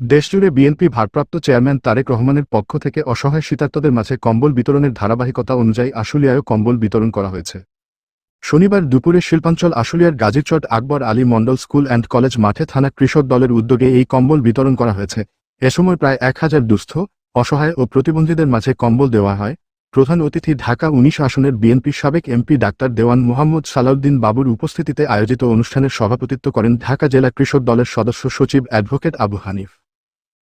দেশজুড়ে বিএনপি ভারপ্রাপ্ত চেয়ারম্যান তারেক রহমানের পক্ষ থেকে অসহায় শীতার্থদের মাঝে কম্বল বিতরণের ধারাবাহিকতা অনুযায়ী আশুলিয়ায়ও কম্বল বিতরণ করা হয়েছে। শনিবার দুপুরে শিল্পাঞ্চল আশুলিয়ার Gazirchat Akbar Ali Mondal school and college মাঠে থানা কৃষক দলের উদ্যোগে এই কম্বল বিতরণ করা হয়েছে। এ সময় প্রায় এক হাজার দুস্থ, অসহায় ও প্রতিবন্ধীদের মাঝে কম্বল দেওয়া হয়। প্রধান অতিথি ঢাকা উনিশ আসনের বিএনপি সাবেক এমপি ডাক্তার দেওয়ান মোহাম্মদ সালাউদ্দিন বাবুর উপস্থিতিতে আয়োজিত অনুষ্ঠানের সভাপতিত্ব করেন ঢাকা জেলা কৃষক দলের সদস্য সচিব অ্যাডভোকেট আবু হানিফ।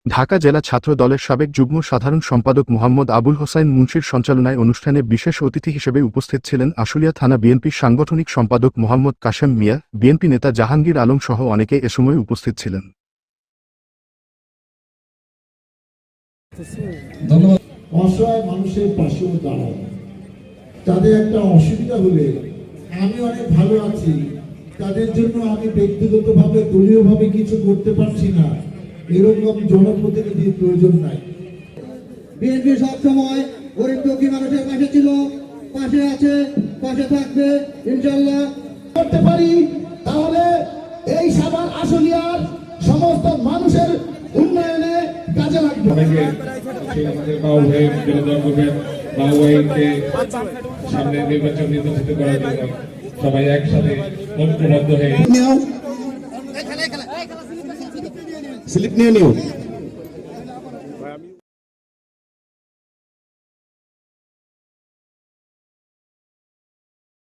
ঢাকা জেলা ছাত্র দলের সাবেক যুগ্ম সাধারণ সম্পাদক মোহাম্মদ আবুল হোসাইন মুন্সির সঞ্চালনায় অনুষ্ঠানে বিশেষ অতিথি হিসেবে উপস্থিত ছিলেন আশুলিয়া থানা বিএনপির সাংগঠনিক সম্পাদক মোহাম্মদ কাশেম মিয়া, বিএনপি নেতা জাহাঙ্গীর আলম সহ অনেকে এ সময় উপস্থিত ছিলেন। তাদের জন্য আমি ব্যক্তিগতভাবে দলীয়ভাবে কিছু করতে পারছি না। এরকম জনপ্রতিনিধির প্রয়োজন নাই। বিএনপি সবসময় গরিব দুঃখী মানুষের পাশে ছিল পাশে আছে পাশে থাকবে ইনশাল্লাহ করতে পারি তাহলে এই সাবান আশুলিয়ার সমস্ত মানুষের উন্নয়নে কাজে লাগবে। সামনে নির্বাচন নির্বাচিত করার জন্য সবাই একসাথে ঐক্যবদ্ধ হয়ে स्लिप नहीं होगी